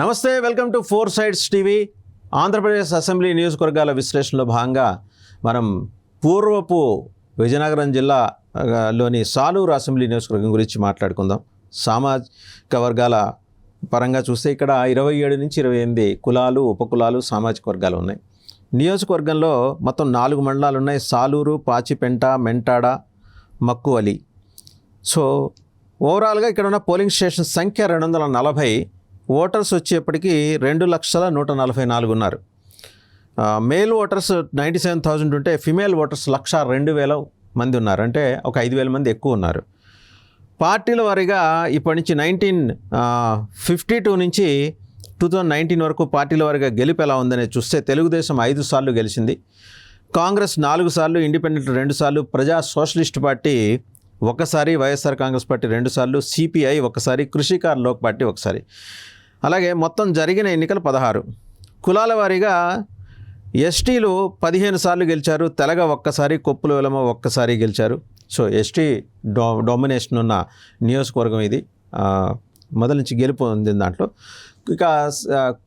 నమస్తే welcome to four sides TV. Andhra Pradesh assembly నియోజకవర్గాల విశ్లేషణలో భాగంగా మనం పూర్వపు విజయనగరం జిల్లా లోని సాలూరు అసెంబ్లీ నియోజకవర్గం గురించి మాట్లాడుకుందాం. సామాజిక వర్గాల పరంగా చూస్తే ఇక్కడ ఇరవై ఏడు నుంచి ఇరవై ఎనిమిది కులాలు ఉపకులాలు సామాజిక వర్గాలు ఉన్నాయి. నియోజకవర్గంలో మొత్తం నాలుగు మండలాలు ఉన్నాయి. సాలూరు పాచిపెంట మెంటాడ మక్కువలి. సో ఓవరాల్గా ఇక్కడ ఉన్న పోలింగ్ స్టేషన్ సంఖ్య రెండు వందల నలభై. ఓటర్స్ వచ్చేప్పటికీ రెండు లక్షల నూట నలభై నాలుగు ఉన్నారు. Male voters ninety seven thousand ఉంటే ఫిమేల్ ఓటర్స్ లక్ష రెండు వేల మంది ఉన్నారు. అంటే ఒక ఐదు వేల మంది ఎక్కువ ఉన్నారు. పార్టీల వారీగా ఇప్పటి నుంచి నైన్టీన్ ఫిఫ్టీ టూ నుంచి టూ థౌజండ్ నైన్టీన్ వరకు పార్టీల వారిగా గెలుపు ఎలా ఉందనేది చూస్తే తెలుగుదేశం ఐదు సార్లు గెలిచింది. కాంగ్రెస్ నాలుగు సార్లు ఇండిపెండెంట్ రెండు సార్లు ప్రజా సోషలిస్ట్ పార్టీ ఒకసారి వైఎస్ఆర్ కాంగ్రెస్ పార్టీ రెండుసార్లు సిపిఐ ఒకసారి కృషికార్ లోక్ పార్టీ ఒకసారి. అలాగే మొత్తం జరిగిన ఎన్నికలు పదహారు. కులాల వారీగా ఎస్టీలు పదిహేను సార్లు గెలిచారు తెలగ ఒక్కసారి కొప్పుల వెలమ ఒక్కసారి గెలిచారు. సో ఎస్టీ డో డొమినేషన్ ఉన్న నియోజకవర్గం ఇది. ఆ, మొదటి నుంచి గెలుపు ఉంది దాంట్లో. ఇక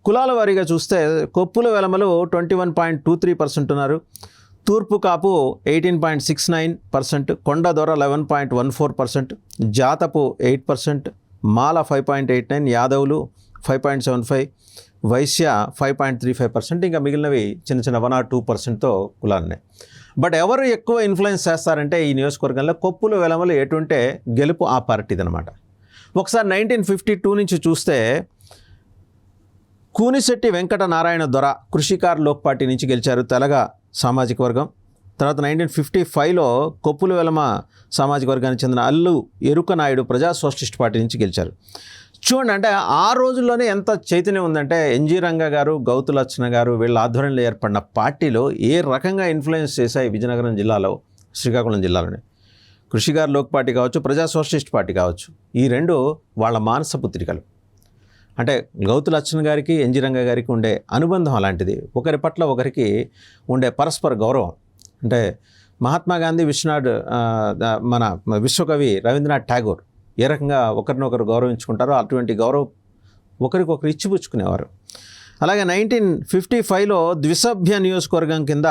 కులాల వారీగా చూస్తే Koppula వెలమలు twenty one point two three percent ఉన్నారు. Turpu Kapu eighteen point six nine percent Konda Dora eleven point one four percent Jatapu eight percent Mala five point eight nine యాదవులు five point seven five Vaishya five point three five percent ఇంకా మిగిలినవి చిన్న చిన్న one or two పర్సెంట్తో కులాలున్నాయి but ఎవరు ఎక్కువ influence చేస్తారంటే ఈ నియోజకవర్గంలో కొప్పులు వెలమలు ఎటుంటే గెలుపు ఆ పార్టీది అనమాట ఒకసారి నైన్టీన్ ఫిఫ్టీ టూ నుంచి చూస్తే కూనిశెట్టి వెంకట నారాయణ దొర కృషికార్ లోక్ పార్టీ నుంచి గెలిచారు తెలగ సామాజిక వర్గం. తర్వాత నైన్టీన్ ఫిఫ్టీ ఫైవ్లో కొప్పుల వెలమ సామాజిక వర్గానికి చెందిన అల్లు ఎరుక నాయుడు ప్రజా సోషలిస్ట్ పార్టీ నుంచి గెలిచారు. చూడండి అంటే ఆ రోజుల్లోనే ఎంత చైతన్యం ఉందంటే ఎన్జీ రంగ గారు గౌతు లచ్చన గారు వీళ్ళ ఆధ్వర్యంలో ఏర్పడిన పార్టీలో ఏ రకంగా ఇన్ఫ్లుయెన్స్ చేశాయి విజయనగరం జిల్లాలో శ్రీకాకుళం జిల్లాలోనే. కృషిగారు లోక్ పార్టీ కావచ్చు ప్రజా సోషలిస్ట్ పార్టీ కావచ్చు ఈ రెండు వాళ్ళ మానస పుత్రికలు అంటే గౌతు లచ్చన్ గారికి ఎన్జి రంగ గారికి ఉండే అనుబంధం అలాంటిది. ఒకరి పట్ల ఒకరికి ఉండే పరస్పర గౌరవం. అంటే మహాత్మా గాంధీ విశ్వనాథ్ మన విశ్వకవి రవీంద్రనాథ్ ఠాగూర్ ఏ రకంగా ఒకరినొకరు గౌరవించుకుంటారో అటువంటి గౌరవం ఒకరికొకరు ఇచ్చిపుచ్చుకునేవారు. అలాగే నైన్టీన్ ఫిఫ్టీ ఫైవ్లో ద్విసభ్య నియోజకవర్గం కింద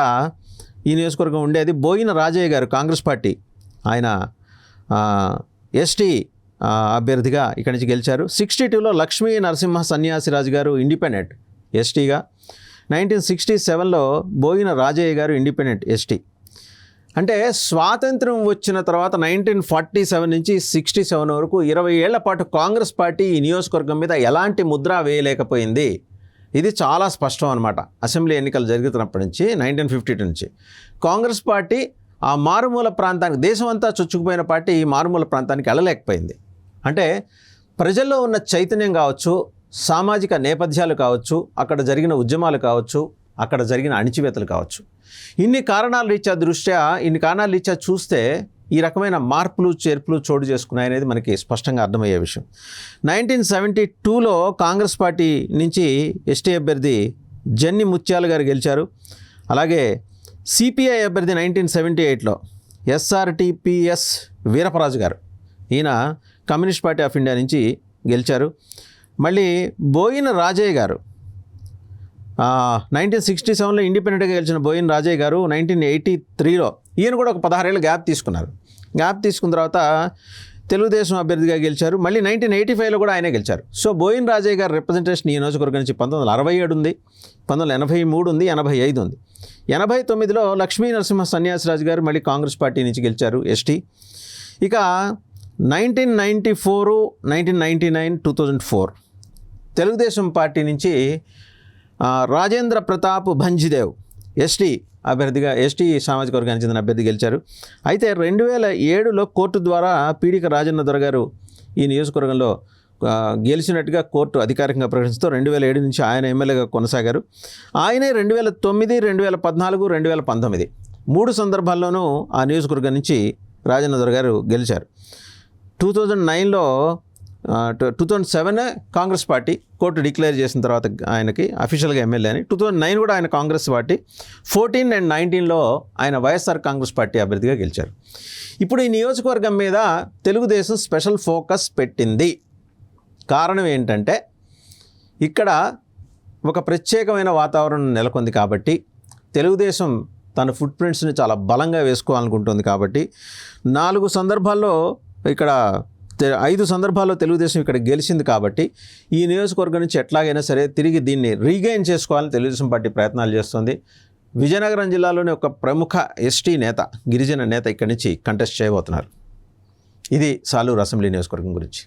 ఈ నియోజకవర్గం ఉండేది బోయిన రాజయ్య గారు కాంగ్రెస్ పార్టీ. ఆయన ఎస్టీ అభ్యర్థిగా ఇక్కడి నుంచి గెలిచారు. సిక్స్టీ టూలో లక్ష్మీ నరసింహ సన్యాసిరాజు గారు ఇండిపెండెంట్ ఎస్టీగా. నైన్టీన్ సిక్స్టీ సెవెన్లో బోయిన రాజయ్య గారు ఇండిపెండెంట్ ఎస్టీ. అంటే స్వాతంత్రం వచ్చిన తర్వాత నైన్టీన్ ఫార్టీ సెవెన్ నుంచి సిక్స్టీ సెవెన్ వరకు ఇరవై ఏళ్ళ పాటు కాంగ్రెస్ పార్టీ ఈ నియోజకవర్గం మీద ఎలాంటి ముద్ర వేయలేకపోయింది? ఇది చాలా స్పష్టం అనమాట అసెంబ్లీ ఎన్నికలు జరుగుతున్నప్పటి నుంచి నైన్టీన్ ఫిఫ్టీ టూ నుంచి. కాంగ్రెస్ పార్టీ ఆ మారుమూల ప్రాంతానికి దేశం అంతా చొచ్చుకుపోయిన పార్టీ ఈ మారుమూల ప్రాంతానికి వెళ్ళలేకపోయింది. అంటే ప్రజల్లో ఉన్న చైతన్యం కావచ్చు సామాజిక నేపథ్యాలు కావచ్చు అక్కడ జరిగిన ఉద్యమాలు కావచ్చు అక్కడ జరిగిన అణిచివేతలు కావచ్చు. ఇన్ని కారణాల రీత్యా దృష్ట్యా ఇన్ని కారణాల రీత్యా చూస్తే ఈ రకమైన మార్పులు చేర్పులు చోటు చేసుకున్నాయనేది మనకి స్పష్టంగా అర్థమయ్యే విషయం. నైన్టీన్ సెవెంటీ టూలో కాంగ్రెస్ పార్టీ నుంచి ఎస్టీ అభ్యర్థి జన్ని ముత్యాలు గారు గెలిచారు. అలాగే సిపిఐ అభ్యర్థి నైన్టీన్ సెవెంటీ ఎయిట్లో ఎస్ఆర్టీపీఎస్ వీరపరాజు గారు. ఈయన కమ్యూనిస్ట్ పార్టీ ఆఫ్ ఇండియా నుంచి గెలిచారు. మళ్ళీ బోయిన రాజయ్య గారు నైన్టీన్ సిక్స్టీ సెవెన్లో ఇండిపెండెంట్గా గెలిచిన బోయిన్ రాజయ్య గారు నైన్టీన్ ఎయిటీ త్రీలో ఈయన కూడా ఒక పదహారేళ్ళు గ్యాప్ తీసుకున్నారు. గ్యాప్ తీసుకున్న తర్వాత తెలుగుదేశం అభ్యర్థిగా గెలిచారు. మళ్ళీ నైన్టీన్ ఎయిటీ ఫైవ్లో కూడా ఆయనే గెలిచారు. సో బోయిన్ రాజయ్య గారి రిప్రజెంటేషన్ ఈ నియోజకవర్గం నుంచి పంతొమ్మిది వందల అరవై ఏడు ఉంది పంతొమ్మిది వందల ఎనభై మూడు ఉంది ఎనభై ఐదు ఉంది. ఎనభై తొమ్మిదిలో లక్ష్మీ నరసింహ సన్యాసిరాజు గారు మళ్ళీ కాంగ్రెస్ పార్టీ నుంచి గెలిచారు ఎస్టీ. ఇక nineteen ninety four nineteen ninety nine two thousand four Telugu Desam party నుంచి రాజేంద్ర ప్రతాప్ భంజిదేవ్ ఎస్టీ అభ్యర్థిగా ఎస్టీ సామాజిక వర్గానికి చెందిన అభ్యర్థి గెలిచారు. అయితే రెండు వేల ఏడులో కోర్టు ద్వారా పీడిక రాజన్న దొర గారు ఈ నియోజకవర్గంలో గెలిచినట్టుగా కోర్టు అధికారికంగా ప్రకటిస్తూ రెండు వేల ఏడు నుంచి ఆయన ఎమ్మెల్యేగా కొనసాగారు. ఆయనే రెండు వేల తొమ్మిది రెండు వేల పద్నాలుగు రెండు వేల పంతొమ్మిది మూడు సందర్భాల్లోనూ ఆ నియోజకవర్గం నుంచి రాజన్న దొర గారు గెలిచారు. టూ థౌజండ్ నైన్లో two thousand seven Congress party court declare చేసిన తర్వాత ఆయనకి అఫీషియల్గా ఎమ్మెల్యే అని. టూ థౌజండ్ నైన్ కూడా ఆయన కాంగ్రెస్ పార్టీ. ఫోర్టీన్ అండ్ నైన్టీన్లో ఆయన వైఎస్ఆర్ కాంగ్రెస్ పార్టీ అభ్యర్థిగా గెలిచారు. ఇప్పుడు ఈ నియోజకవర్గం మీద తెలుగుదేశం స్పెషల్ ఫోకస్ పెట్టింది. కారణం ఏంటంటే ఇక్కడ ఒక ప్రత్యేకమైన వాతావరణం నెలకొంది కాబట్టి తెలుగుదేశం తన ఫుట్ ప్రింట్స్ని చాలా బలంగా వేసుకోవాలనుకుంటుంది కాబట్టి నాలుగు సందర్భాల్లో ఇక్కడ ఐదు సందర్భాల్లో తెలుగుదేశం ఇక్కడ గెలిచింది కాబట్టి ఈ నియోజకవర్గం నుంచి ఎట్లాగైనా సరే తిరిగి దీన్ని రీగైన్ చేసుకోవాలని తెలుగుదేశం పార్టీ ప్రయత్నాలు చేస్తుంది. విజయనగరం జిల్లాలోని ఒక ప్రముఖ ఎస్టీ నేత గిరిజన నేత ఇక్కడి నుంచి కంటెస్ట్ చేయబోతున్నారు. ఇది సాలూరు అసెంబ్లీ నియోజకవర్గం గురించి.